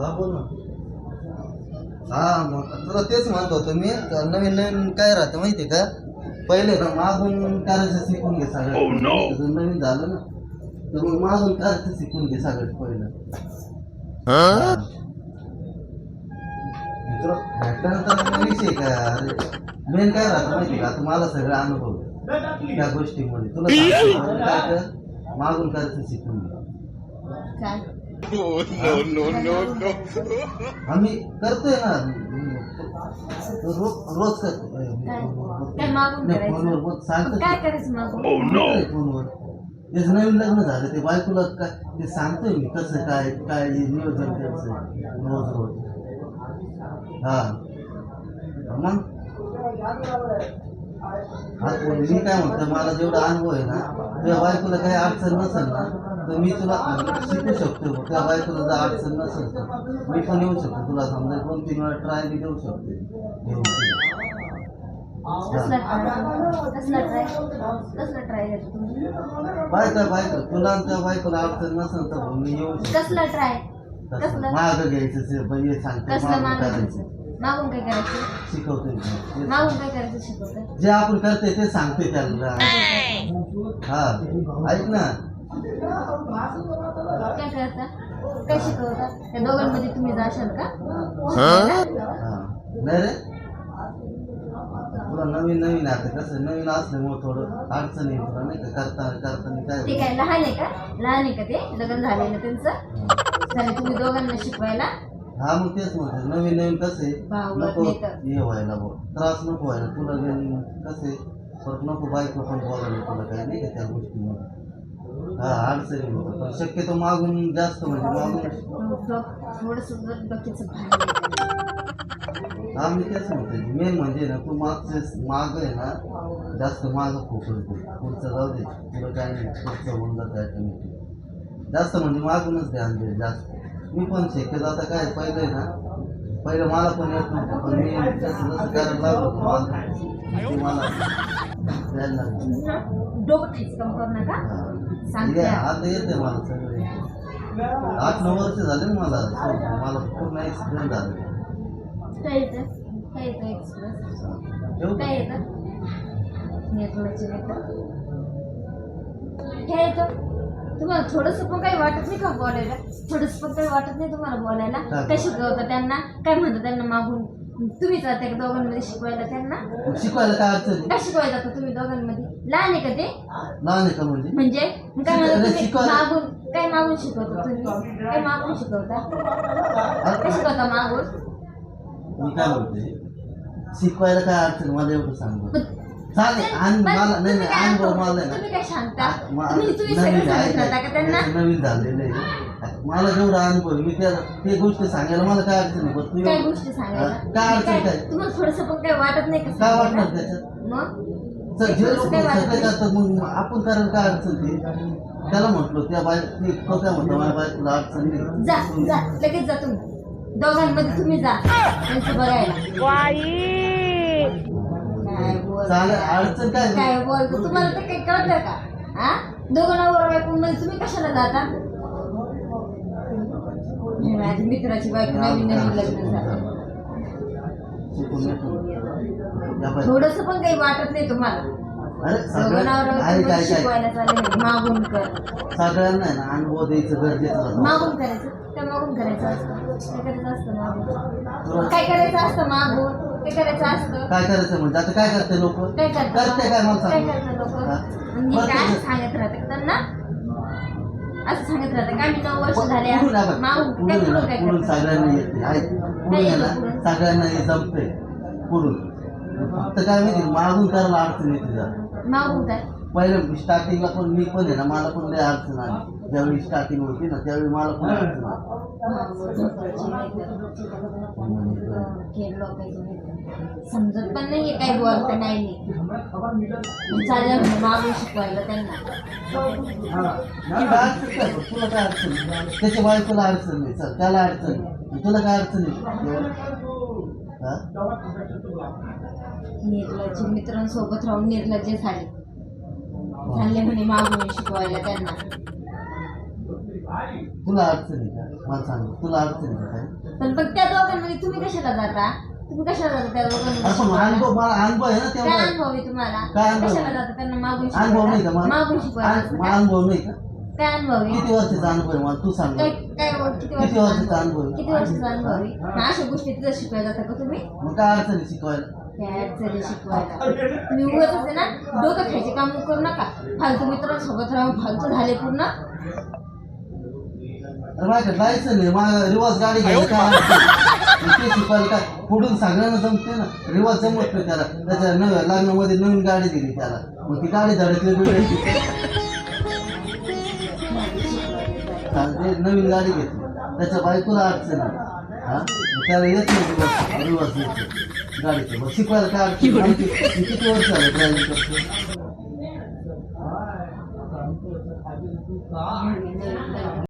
हा बोल ना हा मग तुला तेच म्हणत होतो मी का नवीन नवीन काय राहतं माहितीये का? पहिले ना मागून करायचं शिकून घे सगळं. जर नवीन झालं ना. तर मग मागून करायचं शिकून घे सगळं पहिलं. हा. मित्र, भेटल्यानंतर विषय काय मेन काय राहतं माहिती का? सगळं अनुभव आहे. त्या गोष्टीमध्ये तुला सांगतो, काय कर मागून करायचं शिकून घे. काय? आम्ही करतोय ना. रो- रोज करतो करायचं? फोनवर सांगतो काय करायचं त्याचं नवीन लग्न झालं ते बायकोला काय ते सांगतोय मी कसं काय काय नियोजन त्याचं रोज रोज. हा. मग? मी काय म्हणतो मला जेवढा अनुभव आहे ना तुझ्या बायकोला काही अडचण नसेल ना तर मी तुला शिकू शकतो. तुझ्या बायकोला जर अडचण नसेल तर. मी पण येऊ शकतो. तुला समजा दोन तीन वेळा ट्राय बी देऊ शकते. बायका बायका तुला त्या बायकोला अडचण नसेल तर मी येऊ शकतो? मागं घ्यायचं म्हणजे सांगते. मागून काय करायचं? शिकवतोय मी. ते- मागून काय करायचं शिकवतं जे आपण करते ते सांगते त्याला. हा. ऐक ना. काय करता काय शिकवता त्या दोघांमध्ये तुम्ही जाशाल का नाही रे तुला नवीन नवीन आता कसं नवीन असल्यामुळे थोडं अडचण येईल तुला नाही का करता करताना ते काय काय लहान आहे का लहान आहे का ते लग्न झालेलं त्यांचं चालेल तुम्ही दोघांना शिकवायला हा मग तेच म्हणते नवीन नवीन कसे भाव नको नेतं. हे व्हायला बघ त्रास नको व्हायला तुला नवीन कसं परत नको बायको पण बोलायला तुला काही नाही का त्या गोष्टीमध्ये हा अडचणी होतं पण शक्यतो मागून जास्त म्हणजे मागून थोडस हा मी तेच म्हणते मेन म्हणजे ना तू मागचे माग आहे ना जास्त माग फोकस दे पुढचं जाऊ दे. तुला काय नाही. पुढचं होऊन जातं ऑटोमॅटिक जास्त म्हणजे मागूनच ध्यान दे जास्त. मी पण शक्यतो आता काय पहिलं आहे ना पहिलं मला पण येत नव्हतं पण मी जसं जसं करायला लागलो मला डोकं खायचं काम करू नका. सांगते. आता येते मला सगळे. आठ नऊ वर्ष झाले ना मला. मला पूर्ण झाले. काय येतं? काय येतं एक्सप्रेस? काय येतं? नेटवर्कचे काय येतं? तुम्हाला थोडस पण काही वाटत नाही का बोलायला? थोडस पण काही वाटत नाही तुम्हाला बोलायला? काय शिकवतं त्यांना? काय म्हणतं त्यांना मागून? तुम्हीच आता दोघांमध्ये शिकवायला त्यांना. शिकवायला काय अडचण? काय शिकवायला जातं तुम्ही दोघांमध्ये? लहान आहे का ते? लहान आहे का म्हणजे? म्हणजे? काय म्हणता तुम्ही? शिकवायला- मागून काय मागून शिकवता तुम्ही? काय मागून शिकवता? काय शिकवता मागून? मी काय म्हणते? शिकवायला काय अडचण मला एवढं सांग. पण- चालेल आणि मला नाही नाही अनुभव- मला तुम्ही ना काय सांगता? मा- तुम्ही तुम्ही नवीन सगळं आहे सांगत राहता का त्यांना? काय? नवीन झालेलं आहे मला जेवढा अनुभव आहे, मी त्या ते गोष्टी सांगायला मला काय अडचण नाही पण काय एवढं- गोष्टी सांगायला. काय अडचण काय- काय? तुम्हाला थोडस पण काय वाटत नाही का काय? वाटणार त्याच्यात मग? सर जे लोक काय वाटत सगळे नाही? करतात मग आपण करायला काय अडचण ते त्याला म्हटलो त्या बाय ते तो काय म्हणतो माझ्या बायकोला अडचण नाही जा जा लगेच जा तुम्ही. दोघांमध्ये तुम्ही जा. त्यांचं बघायला. चालेल अडचण काय काय बोलतो तुम्हाला ते काही कळतं का? हा? दोघं नवरा बायको मध्ये तुम्ही कशाला जाता? माझ्या मित्राची बायको नवीन नवीन लग्न झालं बाई- थोडस पण काही वाटत नाही तुम्हाला. अरे काय काय? शिकवायला चालले मागून कर. सगळ्यांना आहे ना अनुभव द्यायचं गरजेचं असतं. मागून करायचं. काय मागून करायचं असतं. काय करायचं असतं मागून? काय करायचं असतं मागून? काय करायचं असतं? काय करायचं म्हणजे? आता काय करते लोक? काय करते काय मला काय सांग? करतात लोक? हा? म्हणजे बरं, काय सांगत त्यांना? असं सांगत राहते का मी नऊ वर्ष झाले पुढून आहे. बघ. मागून पुढून काय आहे पुढून ना, काय पुढून करतात? सगळ्यांना येते. पुढून आहे ना पुढून? सगळ्यांना हे जमतंय. पुढून. फक्त काय माहिती मागून करायला अडचण येते जरा. काय? पहिलं स्टार्टिंगला पण मी पण आहे ना मला पण लय अडचण आली. ज्यावेळी स्टार्टिंग होती ना त्यावेळी मला पण समजत पण नाहीये काय बोलत नाही मागून शिकवायला त्यांना. नाही? तुला काय अडचण नाही. त्याच्या बायकोला अडचण नाही. चल त्याला अडचण नाही. तुला काय अडचण नाही? हा? निर्लज्ज मित्रांसोबत राहून निर्लज्ज झाले. झाले म्हणे मागून शिकवायला त्यांना. तुला अडचण आहे का? मला सांग तुला अडचण आहे का काही पण मग त्या दोघांमध्ये तुम्ही कशाला जाता? तुम्ही कशाला जाता त्या असं मग दोघांमध्ये अनुभव मला अनुभव आहे ना काय अनुभव आहे तुम्हाला? काय अनुभव? कशाला जाता? त्यांना मागून अनुभव नाही का शिकवायला? मला? मागून शिकवायला अन- मला अनुभव नाही का? काय अनुभव आहे? किती वर्षाचा अनुभव आहे मला? तू सांग काय. काय किती किती वर्षाचा वर्षाचा अनुभव? अनुभव आहे? किती वर्षाचा अनुभव आहे? मग अशा गोष्टी तिथं शिकवायला जाता का तुम्ही? मग काय अडचण आहे शिकवायला? काय अडचणी शिकवायला? तुम्ही उगाच आहे ना डोकं खायचे काम करू नका. फालतू मित्रांसोबत राहून फालतू झाले पूर्ण. माझ्याकडे जायचं नाही. माझ्या रिवर्स गाडी घ्यायला काय ते शिकवायला काय? सगळ्यांना जमते ना. रिवर्स जमत नाही त्याला. त्याच्या नव्या लग्नामध्ये नवीन गाडी दिली त्याला. मग ती गाडी धडकली. चालते नवीन गाडी घेतली. त्याच्या बायकोला अडचण आहे. हा? त्याला येत नाही रिवर्स. रिवर्स येत गाडीचं. मग शिकवायला काय अडचण? किती वर्ष झालं ड्रायव्हिंग करतो